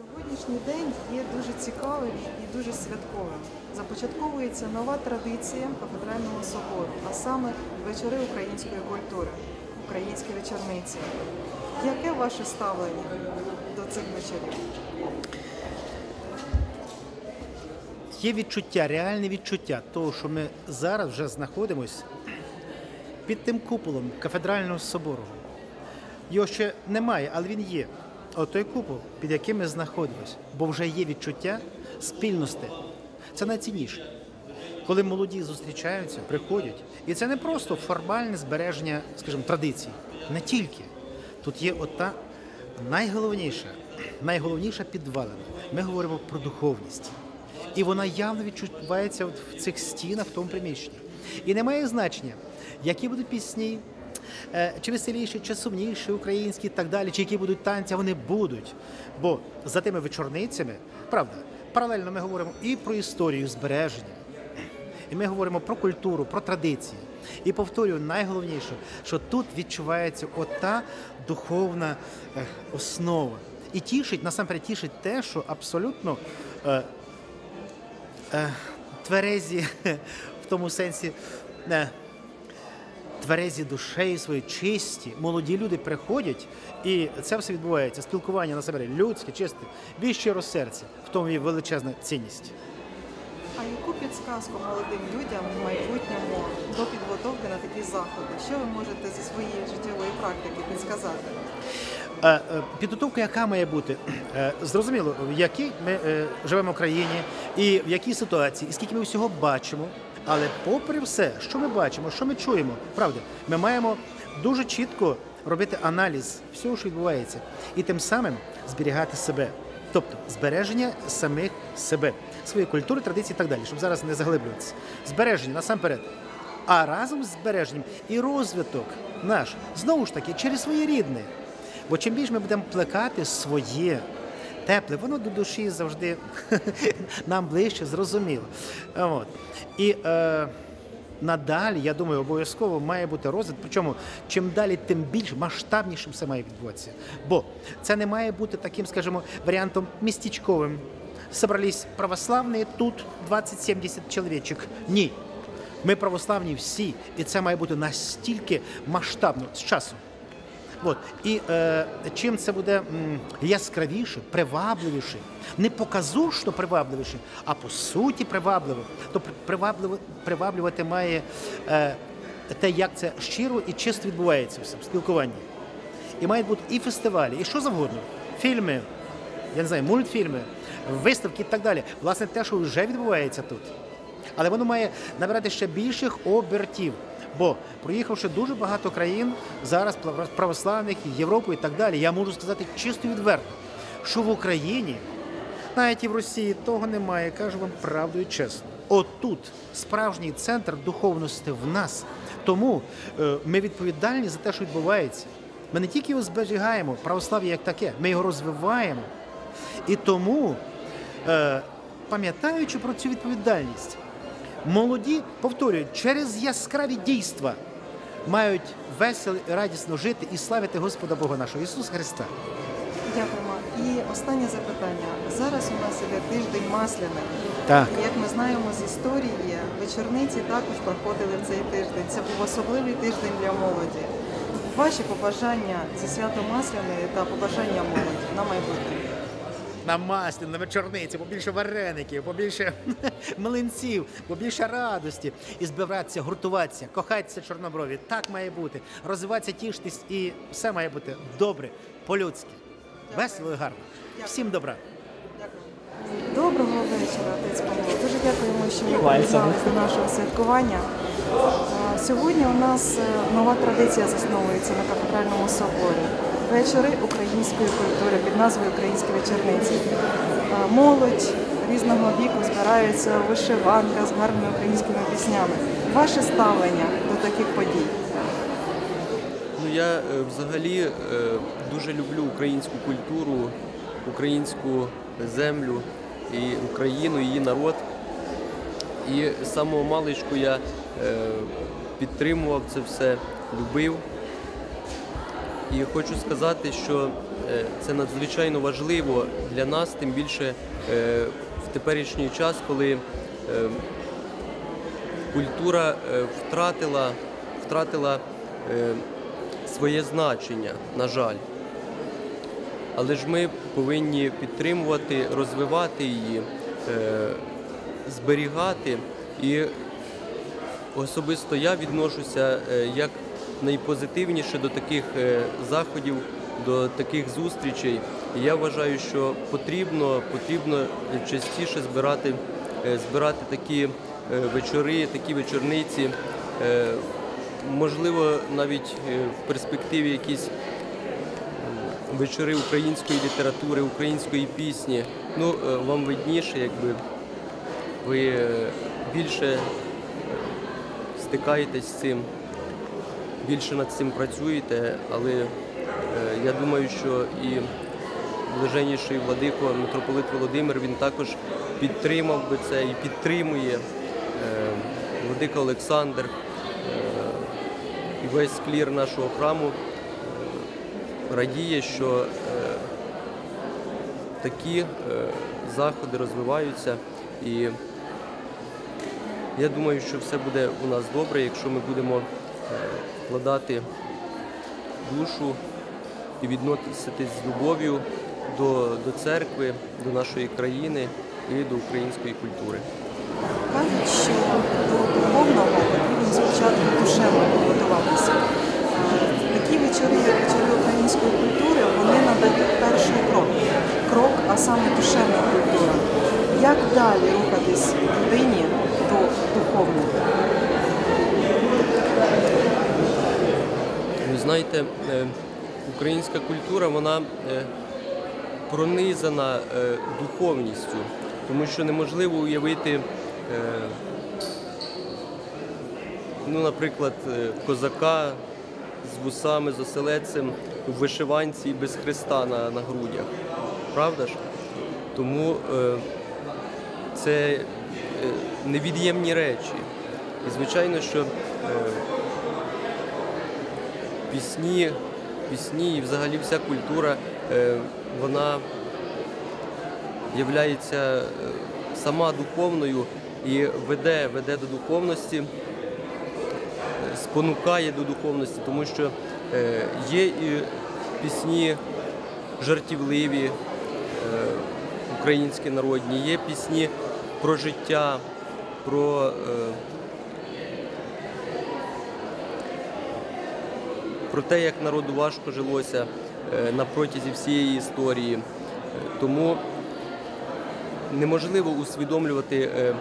Сьогоднішній день є дуже цікавим і дуже святковим. Започатковується нова традиція кафедрального собору, а саме вечори української культури, українські вечорниці. Яке ваше ставлення до цих вечорів? Є відчуття, реальне відчуття того, що ми зараз вже знаходимось під тим куполом кафедрального собору. Його ще немає, але він є. От той купол, під яким ми знаходимося, бо вже є відчуття спільності. Це найцінніше. Коли молоді зустрічаються, приходять, і це не просто формальне збереження, скажімо, традицій. Не тільки. Тут є ота найголовніша, найголовніша підвалина. Ми говоримо про духовність. І вона явно відчувається в цих стінах, в тому приміщенні. І не має значення, які будуть пісні, чи веселіші, чи сумніші, українські і так далі, чи які будуть танці, вони будуть. Бо за тими вечорницями, правда, паралельно ми говоримо і про історію збереження, і ми говоримо про культуру, про традиції. І повторюю, найголовніше, що тут відчувається ота духовна е, основа. І тішить, насамперед тішить те, що абсолютно е, е, тверезі в тому сенсі. е, Тверезі душею свої чисті, молоді люди приходять, і це все відбувається. Спілкування на себе людське, чисте, від щиро серця, в тому є величезна цінність. А яку підсказку молодим людям в майбутньому до підготовки на такі заходи? Що ви можете зі своєї життєвої практики підсказати? Е, е, Підготовка, яка має бути? Е, Зрозуміло, в якій ми живемо в країні, і в якій ситуації, і скільки ми всього бачимо. Але попри все, що ми бачимо, що ми чуємо, правда, ми маємо дуже чітко робити аналіз всього, що відбувається, і тим самим зберігати себе. Тобто збереження самих себе, своєї культури, традиції і так далі, щоб зараз не заглиблюватися. Збереження насамперед. А разом з збереженням і розвиток наш знову ж таки через своє рідне. Бо чим більше ми будемо плекати своє тепле, воно до душі завжди нам ближче, зрозуміло. От. І е, надалі, я думаю, обов'язково має бути розвиток. Причому чим далі, тим більш масштабнішим все має відбуватися. Бо це не має бути таким, скажімо, варіантом містечковим. Собрались православні тут 20-70 чоловічок. Ні. Ми православні всі, і це має бути настільки масштабно з часом. От. І е, чим це буде яскравіше, привабливіше, не показушно привабливіше, а по суті привабливо, то привабливо, приваблювати має е, те, як це щиро і чисто відбувається в спілкуванні. І мають бути і фестивалі, і що завгодно. Фільми, я не знаю, мультфільми, виставки і так далі. Власне, те, що вже відбувається тут. Але воно має набирати ще більших обертів. Бо проїхавши дуже багато країн, зараз православних, Європу і так далі, я можу сказати чисто відверто, що в Україні, навіть і в Росії, того немає, кажу вам правду і чесно. Отут справжній центр духовності в нас. Тому е, ми відповідальні за те, що відбувається. Ми не тільки його зберігаємо, православ'я як таке, ми його розвиваємо. І тому, е, пам'ятаючи про цю відповідальність, молоді, повторюю, через яскраві дійства мають весело і радісно жити і славити Господа Бога нашого Ісуса Христа. Дякуємо. І останнє запитання. Зараз у нас іде тиждень масляний. Так. Як ми знаємо з історії, вечорниці також проходили в цей тиждень. Це був особливий тиждень для молоді. Ваші побажання зі свято Масляної та побажання молоді на майбутнє. На маслі, на вечорниці, побільше вареників, побільше млинців, побільше радості. І збиратися, гуртуватися, кохатися чорноброві. Так має бути. Розвиватися, тішитись і все має бути добре, по-людськи. Весело і гарно. Всім добра. Доброго вечора, отець Павло. Дуже дякуємо, що ви приєдналися до нашого святкування. Сьогодні у нас е, нова традиція засновується на кафедральному соборі. Вечори української культури під назвою Українські вечорниці. Молодь різного віку збираються у вишиванках з гарними українськими піснями. Ваше ставлення до таких подій? Ну я е, взагалі е, дуже люблю українську культуру, українську землю і Україну, її народ. І з самого маличку я е, підтримував це все, любив. І хочу сказати, що е, це надзвичайно важливо для нас, тим більше е, в теперішній час, коли е, культура втратила, втратила своє значення, на жаль. Але ж ми повинні підтримувати, розвивати її, зберігати. І особисто я відношуся як найпозитивніше до таких е, заходів, до таких зустрічей. Я вважаю, що потрібно, потрібно частіше збирати, е, збирати такі е, вечори, такі вечорниці. Можливо, навіть в перспективі якісь вечори української літератури, української пісні. Ну, вам видніше, якби ви більше стикаєтесь з цим, більше над цим працюєте, але е, я думаю, що і блаженніший владико митрополит Володимир він також підтримав би це і підтримує е, владика Олександр е, і весь клір нашого храму радіє, що е, такі е, заходи розвиваються. І я думаю, що все буде у нас добре, якщо ми будемо е, вкладати душу і відноситись з любов'ю до, до церкви, до нашої країни і до української культури. Кажуть, що до духовного потрібно спочатку душевно підготуватися. Е, Такі вечори, як вечори української культури, вони надають перший крок. Крок, а саме душевна культура. Як далі рухатись людині до духовного? Знаєте, е, українська культура вона е, пронизана е, духовністю, тому що неможливо уявити, ну, наприклад, козака з вусами, з оселедцем у вишиванці і без хреста на, на грудях. Правда ж? Тому це невід'ємні речі. І звичайно, що пісні, пісні і взагалі вся культура, е, вона є сама духовною і веде, веде до духовності, е, спонукає до духовності, тому що е, є і пісні жартівливі, е, українські народні, є пісні про життя, про про те, як народу важко жилося е, на протязі всієї історії. Е, Тому неможливо усвідомлювати е,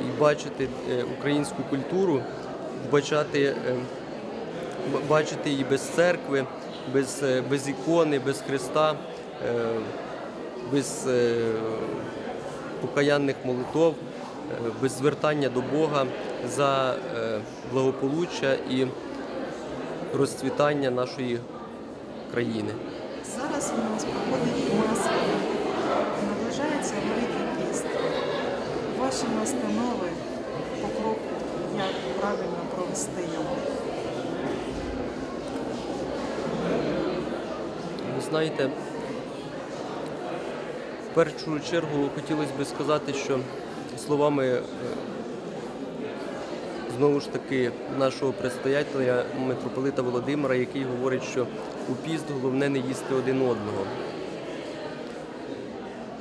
і бачити українську культуру, вбачати, е, бачити її без церкви, без, без ікони, без Христа, без покаянних молитов, без звертання до Бога за благополуччя і розцвітання нашої країни. Зараз у нас проходить Маска. Наближається Великий піст. Ваші настанови по кроку, як правильно провести його. Ви знаєте, в першу чергу хотілося б сказати, що словами е, знову ж таки нашого предстоятеля митрополита Володимира, який говорить, що у піст головне не їсти один одного.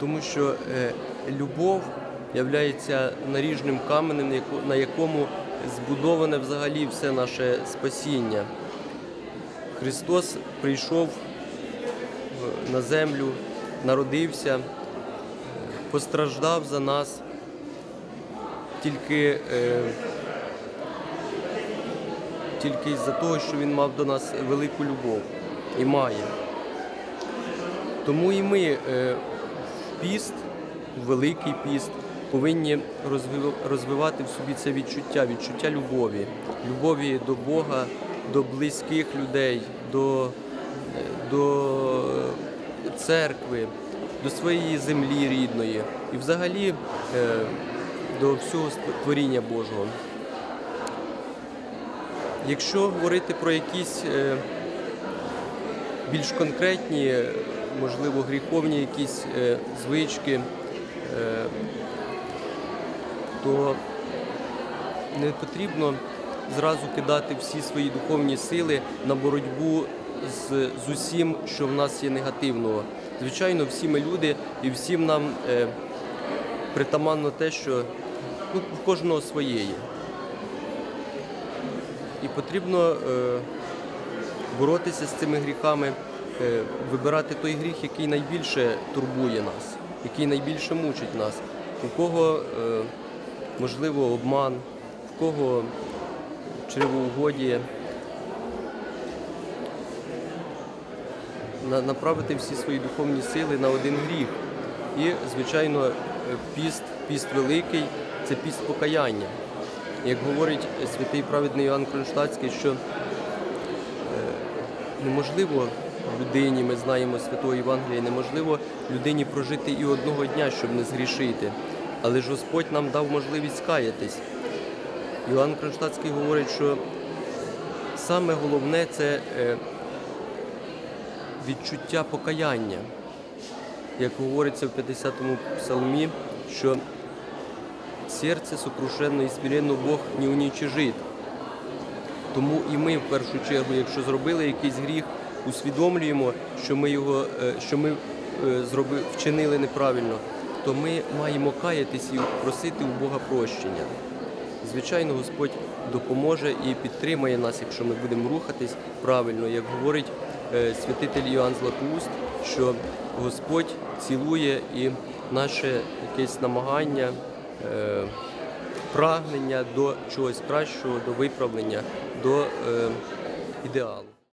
Тому що е, любов являється наріжним каменем, на якому збудоване взагалі все наше спасіння. Христос прийшов на землю, народився, постраждав за нас. Тільки, е, тільки із-за того, що він мав до нас велику любов і має. Тому і ми е, в піст, в великий піст, повинні розвивати в собі це відчуття, відчуття любові, любові до Бога, до близьких людей, до, е, до церкви, до своєї землі рідної і взагалі е, до всього творіння Божого. Якщо говорити про якісь е, більш конкретні, можливо, гріховні якісь е, звички, е, то не потрібно зразу кидати всі свої духовні сили на боротьбу з, з усім, що в нас є негативного. Звичайно, всі ми люди і всім нам притаманно те, що ну, в кожного своє є. Потрібно е, боротися з цими гріхами, е, вибирати той гріх, який найбільше турбує нас, який найбільше мучить нас, у кого е, можливо обман, в кого чревоугодіє. Направити всі свої духовні сили на один гріх. І, звичайно, піст, піст великий це піст покаяння. Як говорить святий праведний Іоанн Кронштадтський, що е, неможливо людині, ми знаємо святого Євангелія, неможливо людині прожити і одного дня, щоб не згрішити. Але ж Господь нам дав можливість каятись. Іоанн Кронштадтський говорить, що саме головне це е, відчуття покаяння. Як говориться в 50-му псалмі, що серце сокрушенно і смиренно Бог не унічижить. Тому і ми в першу чергу, якщо зробили якийсь гріх, усвідомлюємо, що ми його е, що ми е, зроби, вчинили неправильно, то ми маємо каятись і просити у Бога прощення. Звичайно, Господь допоможе і підтримає нас, якщо ми будемо рухатись правильно, як говорить е, святитель Іоанн Златоуст, що Господь цілує і наше якесь намагання, прагнення до чогось кращого, до виправлення, до е, ідеалу.